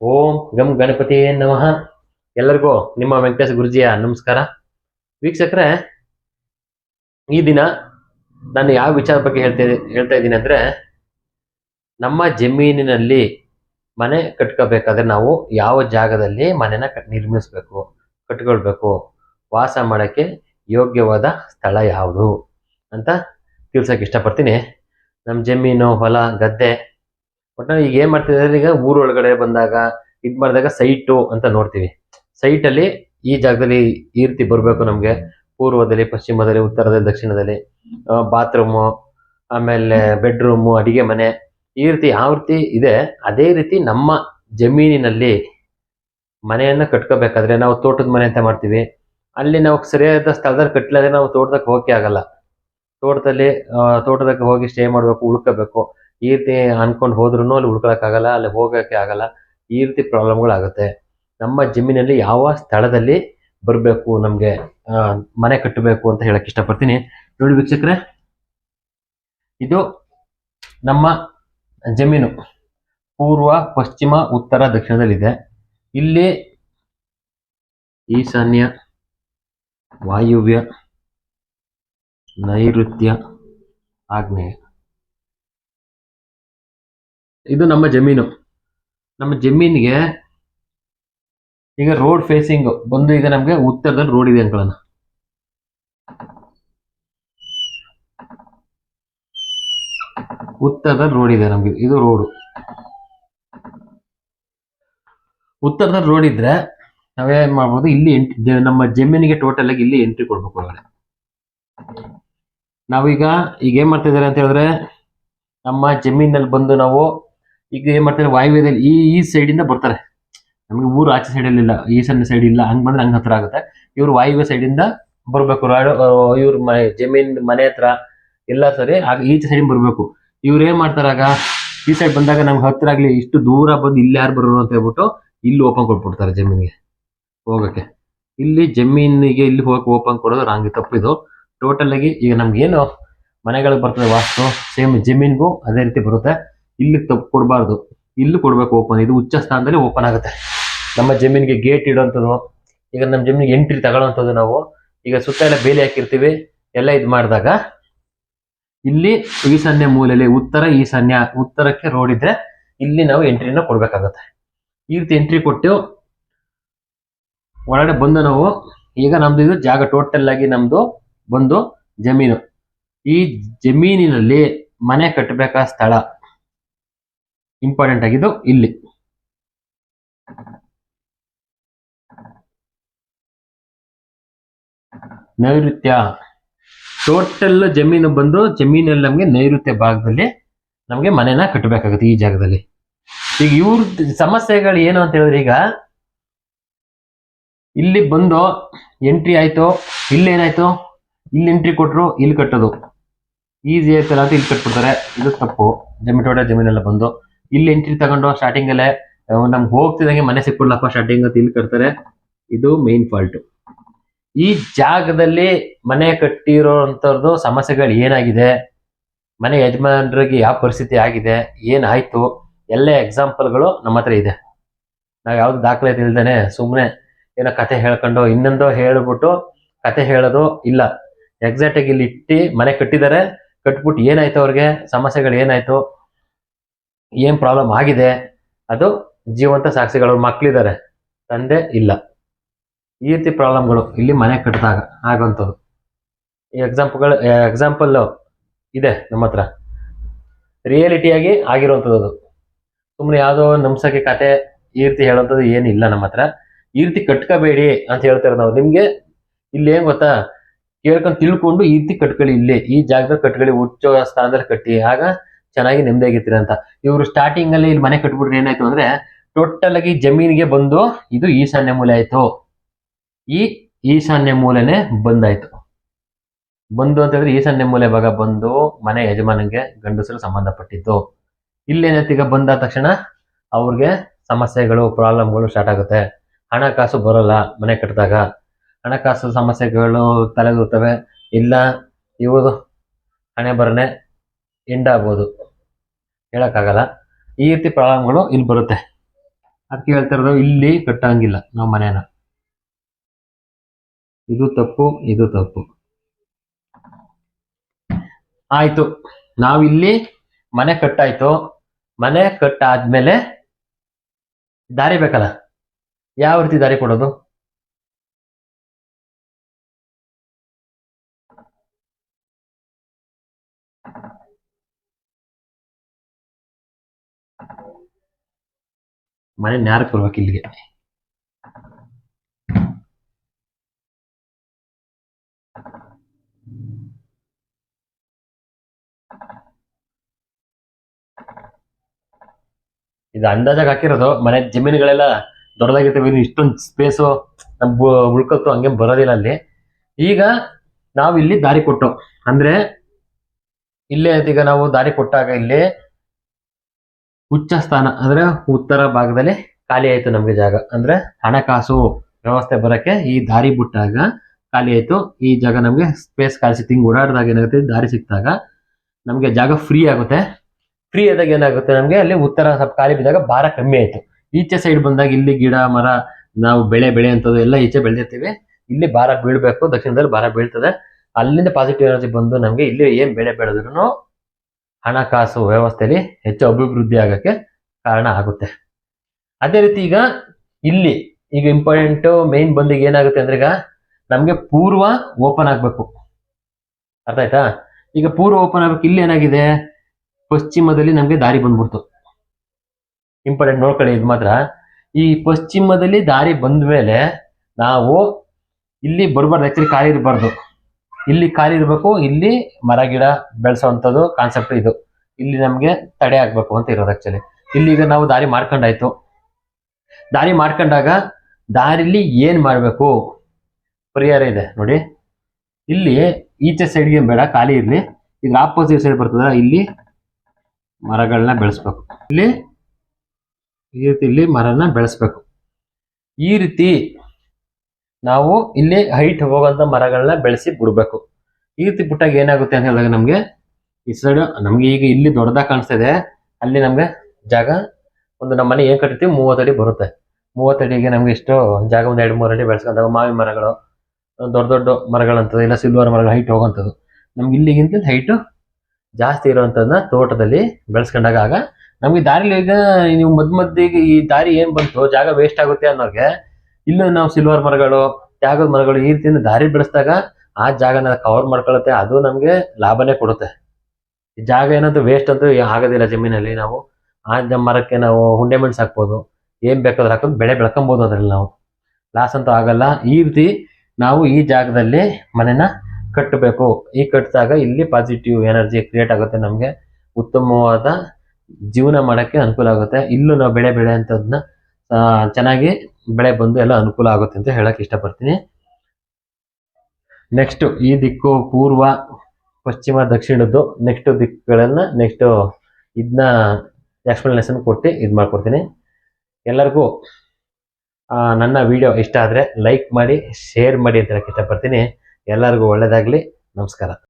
ಓಂ ಗಂ ಗಣಪತಿ ನಮಃ. ಎಲ್ಲರಿಗೂ ನಿಮ್ಮ ವೆಂಕಟೇಶ್ ಗುರುಜಿಯ ನಮಸ್ಕಾರ. ವೀಕ್ಷಕರೇ, ಈ ದಿನ ನಾನು ಯಾವ ವಿಚಾರ ಬಗ್ಗೆ ಹೇಳ್ತಾ ಹೇಳ್ತಾ ಇದ್ದೀನಿ ಅಂದರೆ, ನಮ್ಮ ಜಮೀನಿನಲ್ಲಿ ಮನೆ ಕಟ್ಕೋಬೇಕಾದ್ರೆ ನಾವು ಯಾವ ಜಾಗದಲ್ಲಿ ಮನೆನ ನಿರ್ಮಿಸಬೇಕು ನಿರ್ಮಿಸ್ಬೇಕು, ಕಟ್ಕೊಳ್ಬೇಕು, ವಾಸ ಮಾಡೋಕ್ಕೆ ಯೋಗ್ಯವಾದ ಸ್ಥಳ ಯಾವುದು ಅಂತ ತಿಳ್ಸೋಕೆ ಇಷ್ಟಪಡ್ತೀನಿ. ನಮ್ಮ ಜಮೀನು, ಹೊಲ, ಗದ್ದೆ ಒಟ್ಟಿನಲ್ಲಿ ಈಗ ಏನ್ ಮಾಡ್ತಿದ್ದಾರೆ? ಈಗ ಊರೊಳಗಡೆ ಬಂದಾಗ, ಇದ್ ಮಾಡಿದಾಗ ಸೈಟು ಅಂತ ನೋಡ್ತೀವಿ. ಸೈಟ್ ಅಲ್ಲಿ ಈ ಜಾಗದಲ್ಲಿ ಈ ರೀತಿ ಬರಬೇಕು ನಮ್ಗೆ. ಪೂರ್ವದಲ್ಲಿ, ಪಶ್ಚಿಮದಲ್ಲಿ, ಉತ್ತರದಲ್ಲಿ, ದಕ್ಷಿಣದಲ್ಲಿ ಬಾತ್ರೂಮು ಆಮೇಲೆ ಬೆಡ್ರೂಮು ಅಡಿಗೆ ಮನೆ, ಈ ರೀತಿ ಯಾವ ರೀತಿ ಇದೆ, ಅದೇ ರೀತಿ ನಮ್ಮ ಜಮೀನಿನಲ್ಲಿ ಮನೆಯನ್ನ ಕಟ್ಕೋಬೇಕಾದ್ರೆ ನಾವು ತೋಟದ ಮನೆ ಅಂತ ಮಾಡ್ತೀವಿ. ಅಲ್ಲಿ ನಾವು ಸರಿಯಾದ ಸ್ಥಳದಲ್ಲಿ ಕಟ್ಟಲಾದ್ರೆ ನಾವು ತೋಟದಕ್ಕೆ ಹೋಗಿ ಆಗಲ್ಲ. ತೋಟದಲ್ಲಿ ತೋಟದಕ್ಕೆ ಹೋಗಿ ಸ್ಟೇ ಮಾಡಬೇಕು, ಉಳ್ಕೋಬೇಕು. ಈ ರೀತಿ ಅನ್ಕೊಂಡು ಹೋದ್ರೂ ಅಲ್ಲಿ ಉಳ್ಕೊಳಕ್ಕಾಗಲ್ಲ ಅಲ್ಲಿ ಹೋಗೋಕ್ಕೆ ಆಗಲ್ಲ. ಈ ರೀತಿ ಪ್ರಾಬ್ಲಮ್ಗಳಾಗುತ್ತೆ. ನಮ್ಮ ಜಮೀನಲ್ಲಿ ಯಾವ ಸ್ಥಳದಲ್ಲಿ ಬರಬೇಕು, ನಮಗೆ ಮನೆ ಕಟ್ಟಬೇಕು ಅಂತ ಹೇಳಕ್ ಇಷ್ಟಪಡ್ತೀನಿ. ನೋಡಿ ವೀಕ್ಷಕರೇ, ಇದು ನಮ್ಮ ಜಮೀನು. ಪೂರ್ವ, ಪಶ್ಚಿಮ, ಉತ್ತರ, ದಕ್ಷಿಣದಲ್ಲಿದೆ. ಇಲ್ಲಿ ಈಶಾನ್ಯ, ವಾಯುವ್ಯ, ನೈಋತ್ಯ, ಆಗ್ನೇಯ. ಇದು ನಮ್ಮ ಜಮೀನು. ನಮ್ಮ ಜಮೀನಿಗೆ ಈಗ ರೋಡ್ ಫೇಸಿಂಗ್ ಬಂದು ಈಗ ನಮಗೆ ಉತ್ತರದಲ್ಲಿ ರೋಡ್ ಇದೆ ಅನ್ಕೊಳ್ಳೋಣ ಉತ್ತರದಲ್ಲಿ ರೋಡ್ ಇದೆ ನಮಗೆ. ಇದು ರೋಡು ಉತ್ತರದಲ್ಲಿ ರೋಡ್ ಇದ್ರೆ ನಾವೇನ್ ಮಾಡ್ಬೋದು? ಇಲ್ಲಿ ಎಂಟ್ರಿ ನಮ್ಮ ಜಮೀನಿಗೆ ಟೋಟಲ್ ಆಗಿ ಇಲ್ಲಿ ಎಂಟ್ರಿ ಕೊಡ್ಬೇಕು ಒಳಗಡೆ. ನಾವೀಗ ಈಗ ಏನ್ ಮಾಡ್ತಾ ಇದಾರೆ ಅಂತ ಹೇಳಿದ್ರೆ, ನಮ್ಮ ಜಮೀನಲ್ಲಿ ಬಂದು ನಾವು ಈಗ ಏನ್ ಮಾಡ್ತಾರೆ, ವಾಯುವ್ಯದಲ್ಲಿ ಈ ಈ ಸೈಡ್ ಇಂದ ಬರ್ತಾರೆ. ನಮಗೆ ಊರು ಆಚೆ ಸೈಡ್ ಇಲ್ಲ, ಈಶಾನ್ಯ ಸೈಡ್ ಇಲ್ಲ, ಹಂಗ್ ಬಂದ್ರೆ ಹಂಗ್ ಹತ್ರ ಆಗುತ್ತೆ. ಇವ್ರು ವಾಯುವ್ಯ ಸೈಡ್ ಇಂದ ಬರ್ಬೇಕು ಇವ್ರ ಮನೆ, ಜಮೀನ್, ಮನೆ ಹತ್ರ ಎಲ್ಲ ಸರಿ, ಆಗ ಈಚೆ ಸೈಡ್ ಬರ್ಬೇಕು. ಇವ್ರು ಏನ್ ಮಾಡ್ತಾರಾಗ ಈ ಸೈಡ್ ಬಂದಾಗ ನಮ್ಗೆ ಹತ್ರ ಆಗ್ಲಿ, ಇಷ್ಟು ದೂರ ಬಂದು ಇಲ್ಲಿ ಯಾರು ಬರೋರು ಅಂತ ಹೇಳ್ಬಿಟ್ಟು ಇಲ್ಲಿ ಓಪನ್ ಕೊಟ್ಬಿಡ್ತಾರೆ ಜಮೀನಿಗೆ ಹೋಗಕ್ಕೆ. ಇಲ್ಲಿ ಜಮೀನಿಗೆ ಇಲ್ಲಿ ಹೋಗಕ್ಕೆ ಓಪನ್ ಕೊಡೋದು ರಾಂಗ್ ತಪ್ಪಿದು. ಟೋಟಲ್ ಆಗಿ ಈಗ ನಮ್ಗೆ ಏನು ಮನೆಗಳಿಗೆ ಬರ್ತದೆ ವಾಸ್ತು ಸೇಮ್ ಜಮೀನ್ಗೂ ಅದೇ ರೀತಿ ಬರುತ್ತೆ. ಇಲ್ಲಿ ತಪ್ಪು ಕೊಡಬಾರ್ದು. ಇಲ್ಲಿ ಕೊಡ್ಬೇಕು ಓಪನ್ ಇದು ಉಚ್ಚ ಸ್ಥಾನದಲ್ಲಿ ಓಪನ್ ಆಗುತ್ತೆ. ನಮ್ಮ ಜಮೀನಿಗೆ ಗೇಟ್ ಇಡೋಂಥದ್ದು ಈಗ ನಮ್ಮ ಜಮೀನಿಗೆ ಎಂಟ್ರಿ ತಗೊಳ್ಳೋಂಥದ್ದು ನಾವು. ಈಗ ಸುತ್ತ ಎಲ್ಲ ಬೇಲಿ ಹಾಕಿರ್ತೀವಿ, ಎಲ್ಲ ಇದು ಮಾಡಿದಾಗ ಇಲ್ಲಿ ಈಶಾನ್ಯ ಮೂಲೆಯಲ್ಲಿ ಉತ್ತರ ಈಶಾನ್ಯ, ಉತ್ತರಕ್ಕೆ ರೋಡ್ ಇದ್ರೆ ಇಲ್ಲಿ ನಾವು ಎಂಟ್ರಿನ ಕೊಡ್ಬೇಕಾಗತ್ತೆ. ಈ ರೀತಿ ಎಂಟ್ರಿ ಕೊಟ್ಟು ಒಳಗಡೆ ಬಂದು ನಾವು, ಈಗ ನಮ್ದು ಇದು ಜಾಗ ಟೋಟಲ್ ಆಗಿ ನಮ್ದು ಬಂದು ಜಮೀನು. ಈ ಜಮೀನಿನಲ್ಲಿ ಮನೆ ಕಟ್ಟಬೇಕಾದ ಸ್ಥಳ. ಇಂಪಾರ್ಟೆಂಟ್ ಆಗಿದ್ದು ಇಲ್ಲಿ. ನೈಋತ್ಯ. ಟೋಟಲ್ ಜಮೀನು ಬಂದು ಜಮೀನಲ್ಲಿ ನಮಗೆ ನೈಋತ್ಯ ಭಾಗದಲ್ಲಿ ನಮಗೆ ಮನೆನ ಕಟ್ಟಬೇಕಾಗುತ್ತೆ ಈ ಜಾಗದಲ್ಲಿ. ಈಗ ಇವ್ರ ಸಮಸ್ಯೆಗಳು ಏನು ಅಂತ ಹೇಳಿದ್ರೆ ಈಗ ಇಲ್ಲಿ ಬಂದು ಎಂಟ್ರಿ ಆಯ್ತು, ಇಲ್ಲಿ ಏನಾಯ್ತು? ಇಲ್ಲಿ ಎಂಟ್ರಿ ಕೊಟ್ರು ಇಲ್ಲಿ ಕಟ್ಟೋದು. ಈಸಿ ಆಯ್ತಲ್ಲ ಅಂತ ಇಲ್ಲಿ ಕಟ್ಬಿಡ್ತಾರೆ. ಇದು ತಪ್ಪು. ಜಮೀನ್ ಟೋಟಲ್ ಜಮೀನೆಲ್ಲ ಬಂದು. ಇಲ್ಲಿ ಎಂಟ್ರಿ ತಗೊಂಡು ಸ್ಟಾರ್ಟಿಂಗ್ ಅಲ್ಲೇ ನಮ್ಗೆ ಹೋಗ್ತಿದಂಗೆ ಮನೆ ಸಿಕ್ಬಿಡ್ಲಪ್ಪ ಸ್ಟಾರ್ಟಿಂಗ್ ಅಂತ ಇಲ್ಲಿ ಕಟ್ತಾರೆ. ಇದು ಮೇನ್ ಫಾಲ್ಟ್ ಈ ಜಾಗದಲ್ಲಿ ಮನೆ ಕಟ್ಟಿರೋಂಥದ್ದು ಸಮಸ್ಯೆಗಳು ಏನಾಗಿದೆ? ಮನೆ ಯಜಮಾನರಿಗೆ ಯಾವ ಪರಿಸ್ಥಿತಿ ಆಗಿದೆ? ಏನಾಯ್ತು? ಎಲ್ಲ ಎಕ್ಸಾಂಪಲ್ಗಳು ನಮ್ಮ ಹತ್ರ ಇದೆ. ನಾವು ಯಾವ್ದು ದಾಖಲೆ ಇಲ್ದೇನೆ ಸುಮ್ಮನೆ ಏನೋ ಕತೆ ಹೇಳ್ಕೊಂಡು ಇನ್ನೊಂದೋ ಹೇಳ್ಬಿಟ್ಟು ಕತೆ ಹೇಳೋದು ಇಲ್ಲ. ಎಕ್ಸಾಕ್ಟ್ ಆಗಿ ಇಲ್ಲಿ ಇಟ್ಟು ಮನೆ ಕಟ್ಟಿದ್ದಾರೆ. ಕಟ್ಬಿಟ್ಟು ಏನಾಯ್ತು ಅವ್ರಿಗೆ? ಸಮಸ್ಯೆಗಳು ಏನಾಯ್ತು? ಏನ್ ಪ್ರಾಬ್ಲಮ್ ಆಗಿದೆ? ಅದು ಜೀವಂತ ಸಾಕ್ಷಿಗಳು ಮಕ್ಕಳಿದ್ದಾರೆ ತಂದೆ ಇಲ್ಲ. ಈ ರೀತಿ ಪ್ರಾಬ್ಲಮ್ಗಳು ಇಲ್ಲಿ ಮನೆ ಕಟ್ಟಿದಾಗ ಆಗುವಂಥದ್ದು. ಈ ಎಕ್ಸಾಂಪಲ್ಗಳು ಎಕ್ಸಾಂಪಲ್ಲು ಇದೆ ನಮ್ಮ ಹತ್ರ. ರಿಯಾಲಿಟಿಯಾಗಿ ಆಗಿರುವಂಥದ್ದು ಅದು. ಸುಮ್ಮನೆ ಯಾವುದೋ ನಮ್ಸಕ್ಕೆ ಕತೆ ಈ ರೀತಿ ಹೇಳೋಂಥದ್ದು ಏನಿಲ್ಲ ನಮ್ಮ ಹತ್ರ. ಈ ರೀತಿ ಕಟ್ಕೋಬೇಡಿ ಅಂತ ಹೇಳ್ತಾರೆ ನಾವು. ನಿಮಗೆ ಇಲ್ಲಿ ಏನು ಗೊತ್ತಾ? ಕೇಳ್ಕೊಂಡು ತಿಳ್ಕೊಂಡು ಈ ರೀತಿ ಕಟ್ಕೊಳ್ಳಿ ಇಲ್ಲಿ. ಈ ಜಾಗದಲ್ಲಿ ಕಟ್ಕೊಳ್ಳಿ, ಹುಚ್ಚೋ ಸ್ಥಾನದಲ್ಲಿ ಕಟ್ಟಿ. ಆಗ ಚೆನ್ನಾಗಿ ನೆಮ್ಮದಿಯಾಗಿರ್ತೀರ ಅಂತ. ಇವರು ಸ್ಟಾರ್ಟಿಂಗ್ ಅಲ್ಲಿ ಇಲ್ಲಿ ಮನೆ ಕಟ್ಬಿಟ್ರೆ ಏನಾಯ್ತು ಅಂದ್ರೆ ಟೋಟಲ್ ಆಗಿ ಜಮೀನಿಗೆ ಬಂದು ಇದು ಈಶಾನ್ಯ ಮೂಲೆ ಆಯ್ತು. ಈ ಈಶಾನ್ಯ ಮೂಲೆನೆ ಬಂದಾಯ್ತು. ಬಂದು ಅಂತಂದ್ರೆ ಈಶಾನ್ಯ ಮೂಲೆ ಭಾಗ ಬಂದು ಮನೆ ಯಜಮಾನಿಗೆ ಗಂಡಸರು ಸಂಬಂಧಪಟ್ಟಿದ್ದು. ಇಲ್ಲೇನಾಯ್ತು ಈಗ ಬಂದ ತಕ್ಷಣ ಅವ್ರಿಗೆ ಸಮಸ್ಯೆಗಳು, ಪ್ರಾಬ್ಲಮ್ಗಳು ಸ್ಟಾರ್ಟ್ ಆಗುತ್ತೆ. ಹಣಕಾಸು ಬರೋಲ್ಲ ಮನೆ ಕಟ್ಟಿದಾಗ. ಹಣಕಾಸು ಸಮಸ್ಯೆಗಳು ತಲೆದೂರ್ತವೆ. ಇಲ್ಲ ಇವರು ಹಣೆ ಬರನೆ ಎಂಡ್ ಆಗ್ಬೋದು. ಹೇಳಕ್ಕಾಗಲ್ಲ. ಈ ರೀತಿ ಪ್ರಾಬ್ಲಮ್ಗಳು ಇಲ್ಲಿ ಬರುತ್ತೆ. ಅದಕ್ಕೆ ಹೇಳ್ತಾ ಇರೋದು ಇಲ್ಲಿ ಕಟ್ಟಂಗಿಲ್ಲ ನಾವು ಮನೇನ. ಇದು ತಪ್ಪು ಇದು ತಪ್ಪು. ಆಯ್ತು. ನಾವಿಲ್ಲಿ ಮನೆ ಕಟ್ಟಾಯ್ತು. ಮನೆ ಕಟ್ಟಾದ್ಮೇಲೆ ದಾರಿ ಬೇಕಲ್ಲ? ಯಾವ ರೀತಿ ದಾರಿ ಕೊಡೋದು? ಮನೆ ನ್ಯಾರಕ್ಕೆ ಬರ್ಬೇಕು ಇಲ್ಲಿಗೆ. ಇದು ಅಂದಾಜಾಗಿ ಹಾಕಿರೋದು, ಮನೆ ಜಮೀನುಗಳೆಲ್ಲ ದೊಡ್ಡದಾಗಿರ್ತವೆ, ಇನ್ನು ಇಷ್ಟೊಂದು ಸ್ಪೇಸು ನಮ್ ಉಳ್ಕೊತ್ತು ಹಂಗೆ ಬರೋದಿಲ್ಲ ಅಲ್ಲಿ. ಈಗ ನಾವು ಇಲ್ಲಿ ದಾರಿ ಕೊಟ್ಟು, ಅಂದ್ರೆ ಇಲ್ಲೇ ಈಗ ನಾವು ದಾರಿ ಕೊಟ್ಟಾಗ ಇಲ್ಲಿ ಉಚ್ಚ ಸ್ಥಾನ ಅಂದ್ರೆ ಉತ್ತರ ಭಾಗದಲ್ಲಿ ಖಾಲಿ ಆಯ್ತು ನಮ್ಗೆ ಜಾಗ. ಅಂದ್ರೆ ಹಣಕಾಸು ವ್ಯವಸ್ಥೆ ಬರಕ್ಕೆ ಈ ದಾರಿ ಬಿಟ್ಟಾಗ ಖಾಲಿ ಆಯ್ತು. ಈ ಜಾಗ ನಮ್ಗೆ ಸ್ಪೇಸ್ ಖಾಲಿ ಸಿಕ್ತು ಹಿಂಗೆ ಓಡಾಡಿದಾಗ ಏನಾಗುತ್ತೆ? ದಾರಿ ಸಿಕ್ತಾಗ ನಮ್ಗೆ ಜಾಗ ಫ್ರೀ ಆಗುತ್ತೆ. ಫ್ರೀ ಆದಾಗ ಏನಾಗುತ್ತೆ ನಮ್ಗೆ? ಅಲ್ಲಿ ಉತ್ತರ ಸ್ವಲ್ಪ ಖಾಲಿ ಬಿದ್ದಾಗ ಭಾರ ಕಮ್ಮಿ ಆಯ್ತು. ಈಚೆ ಸೈಡ್ ಬಂದಾಗ ಇಲ್ಲಿ ಗಿಡ, ಮರ, ನಾವು ಬೆಳೆ ಬೆಳೆ ಅಂತದ್ದು ಎಲ್ಲ ಈಚೆ ಬೆಳೆದಿರ್ತೀವಿ. ಇಲ್ಲಿ ಭಾರ ಬೀಳ್ಬೇಕು. ದಕ್ಷಿಣದಲ್ಲಿ ಭಾರ ಬೀಳ್ತದೆ. ಅಲ್ಲಿಂದ ಪಾಸಿಟಿವ್ ಎನರ್ಜಿ ಬಂದು ನಮ್ಗೆ ಇಲ್ಲಿ ಏನ್ ಬೆಳೆ ಬೆಳೆದ್ರು ಹಣಕಾಸು ವ್ಯವಸ್ಥೆಯಲ್ಲಿ ಹೆಚ್ಚು ಅಭಿವೃದ್ಧಿ ಆಗಕ್ಕೆ ಕಾರಣ ಆಗುತ್ತೆ. ಅದೇ ರೀತಿ ಈಗ ಇಲ್ಲಿ ಈಗ ಇಂಪಾರ್ಟೆಂಟ್ ಮೇನ್ ಬಂದಿಗೆ ಏನಾಗುತ್ತೆ ಅಂದ್ರೆ ಈಗ ನಮಗೆ ಪೂರ್ವ ಓಪನ್ ಆಗಬೇಕು. ಅರ್ಥ ಆಯ್ತಾ? ಈಗ ಪೂರ್ವ ಓಪನ್ ಆಗ್ಬೇಕು, ಇಲ್ಲಿ ಏನಾಗಿದೆ? ಪಶ್ಚಿಮದಲ್ಲಿ ನಮಗೆ ದಾರಿ ಬಂದ್ಬಿಡ್ತು. ಇಂಪಾರ್ಟೆಂಟ್ ನೋಡ್ಕೊಳ್ಳಿ, ಇದು ಮಾತ್ರ. ಈ ಪಶ್ಚಿಮದಲ್ಲಿ ದಾರಿ ಬಂದ ಮೇಲೆ ನಾವು ಇಲ್ಲಿ ಬರ್ಬಾರ್ದು ಆಕ್ಚುಲಿ ಖಾಲಿ ಇರಬಾರ್ದು ಇಲ್ಲಿ ಖಾಲಿ ಇರಬೇಕು, ಇಲ್ಲಿ ಮರ, ಗಿಡ ಬೆಳೆಸೋವಂಥದ್ದು ಕಾನ್ಸೆಪ್ಟ್ ಇದು. ಇಲ್ಲಿ ನಮಗೆ ತಡೆ ಆಗಬೇಕು ಅಂತ ಇರೋದು ಆ್ಯಕ್ಚುಲಿ ಇಲ್ಲಿ ಈಗ ನಾವು ದಾರಿ ಮಾಡ್ಕೊಂಡಾಯ್ತು. ದಾರಿ ಮಾಡ್ಕೊಂಡಾಗ ದಾರಿಲಿ ಏನು ಮಾಡಬೇಕು? ಪರಿಹಾರ ಇದೆ, ನೋಡಿ. ಇಲ್ಲಿ ಈಚೆ ಸೈಡ್ಗೆ ಬೇಡ, ಖಾಲಿ ಇರಲಿ. ಇದ್ರ ಆಪೋಸಿಟ್ ಸೈಡ್ ಬರ್ತದ ಇಲ್ಲಿ ಮರಗಳನ್ನ ಬೆಳೆಸ್ಬೇಕು. ಇಲ್ಲಿ ಈ ರೀತಿ ಇಲ್ಲಿ ಮರನ ಬೆಳೆಸ್ಬೇಕು. ಈ ರೀತಿ ನಾವು ಇಲ್ಲಿ ಹೈಟ್ ಹೋಗುವಂತ ಮರಗಳನ್ನ ಬೆಳೆಸಿ ಬಿಡ್ಬೇಕು. ಈ ರೀತಿ ಬಿಟ್ಟಾಗ ಏನಾಗುತ್ತೆ ಅಂತ ಹೇಳಿದಾಗ ನಮಗೆ ಈ ಸೈಡ್ ನಮಗೆ ಈಗ ಇಲ್ಲಿ ದೊಡ್ಡದಾಗ ಕಾಣಿಸ್ತಿದೆ ಅಲ್ಲಿ ನಮಗೆ ಜಾಗ ಒಂದು ನಮ್ಮ ಮನೆ ಏನ್ ಕಟ್ಟಿರ್ತೀವಿ ಮೂವತ್ತಡಿ ಬರುತ್ತೆ. ಮೂವತ್ತಡಿಗೆ ನಮ್ಗೆ ಇಷ್ಟು ಜಾಗ ಒಂದು ಎರಡು ಮೂರು ಅಡಿ ಬೆಳೆಸ್ಕೊಂಡಾಗ ಮಾವಿನ ಮರಗಳು, ದೊಡ್ಡ ದೊಡ್ಡ ಮರಗಳಂಥದ್ದು, ಇಲ್ಲ ಸಿಲ್ವರ್ ಮರಗಳು ಹೈಟ್ ಹೋಗೋಂಥದ್ದು. ನಮ್ಗೆ ಇಲ್ಲಿಗಿಂತ ಹೈಟು ಜಾಸ್ತಿ ಇರುವಂಥದ್ದನ್ನ ತೋಟದಲ್ಲಿ ಬೆಳೆಸ್ಕೊಂಡಾಗ ಆಗ ನಮಗೆ ದಾರಿಲಿ ಈಗ ನೀವು ಮದ್ ಮದ್ದಿಗೆ ಈ ದಾರಿ ಏನು ಬಂತು, ಜಾಗ ವೇಸ್ಟ್ ಆಗುತ್ತೆ ಅನ್ನೋಗೆ ಇಲ್ಲೂ ನಾವು ಸಿಲ್ವರ್ ಮರಗಳು ತ್ಯಾಗದ ಮರಗಳು ಈ ರೀತಿಯಿಂದ ದಾರಿ ಬೆಳೆಸಿದಾಗ ಆ ಜಾಗನ ಕವರ್ ಮಾಡ್ಕೊಳ್ಳುತ್ತೆ, ಅದು ನಮಗೆ ಲಾಭನೇ ಕೊಡುತ್ತೆ. ಜಾಗ ಏನಂತೂ ವೇಸ್ಟ್ ಅಂತೂ ಆಗೋದಿಲ್ಲ ಜಮೀನಲ್ಲಿ ನಾವು. ಆ ಮರಕ್ಕೆ ನಾವು ಹುಂಡೆ ಮೆಣಸು ಹಾಕ್ಬೋದು, ಏನ್ ಬೇಕಾದ್ರೆ ಹಾಕೋದು ಬೆಳೆ ಬೆಳ್ಕೊಬೋದು ಅದರಲ್ಲಿ ನಾವು. ಲಾಸ್ ಅಂತೂ ಆಗಲ್ಲ. ಈ ರೀತಿ ನಾವು ಈ ಜಾಗದಲ್ಲಿ ಮನೆನ ಕಟ್ಟಬೇಕು. ಈ ಕಟ್ಟಿದಾಗ ಇಲ್ಲಿ ಪಾಸಿಟಿವ್ ಎನರ್ಜಿ ಕ್ರಿಯೇಟ್ ಆಗುತ್ತೆ ನಮಗೆ. ಉತ್ತಮವಾದ ಜೀವನ ಮಾಡೋಕ್ಕೆ ಅನುಕೂಲ ಆಗುತ್ತೆ. ಇಲ್ಲೂ ನಾವು ಬೆಳೆ ಬೆಳೆ ಅಂತದನ್ನ ಚೆನ್ನಾಗಿ ಬೆಳೆ ಬಂದು ಎಲ್ಲ ಅನುಕೂಲ ಆಗುತ್ತೆ ಅಂತ ಹೇಳಕ್ ಇಷ್ಟಪಡ್ತೀನಿ. ನೆಕ್ಸ್ಟ್ ಈ ದಿಕ್ಕು ಪೂರ್ವ, ಪಶ್ಚಿಮ, ದಕ್ಷಿಣದ್ದು ನೆಕ್ಸ್ಟ್ ದಿಕ್ಕುಗಳನ್ನ ನೆಕ್ಸ್ಟ್ ಇದನ್ನ ಎಕ್ಸ್ಪ್ಲನೇಷನ್ ಕೊಟ್ಟು ಇದು ಮಾಡ್ಕೊಡ್ತೀನಿ. ಎಲ್ಲರಿಗೂ ನನ್ನ ವಿಡಿಯೋ ಇಷ್ಟ ಆದರೆ ಲೈಕ್ ಮಾಡಿ ಶೇರ್ ಮಾಡಿ ಅಂತ ಹೇಳಕ್ಕೆ ಇಷ್ಟಪಡ್ತೀನಿ. ಎಲ್ಲರಿಗೂ ಒಳ್ಳೆಯದಾಗಲಿ ನಮಸ್ಕಾರ.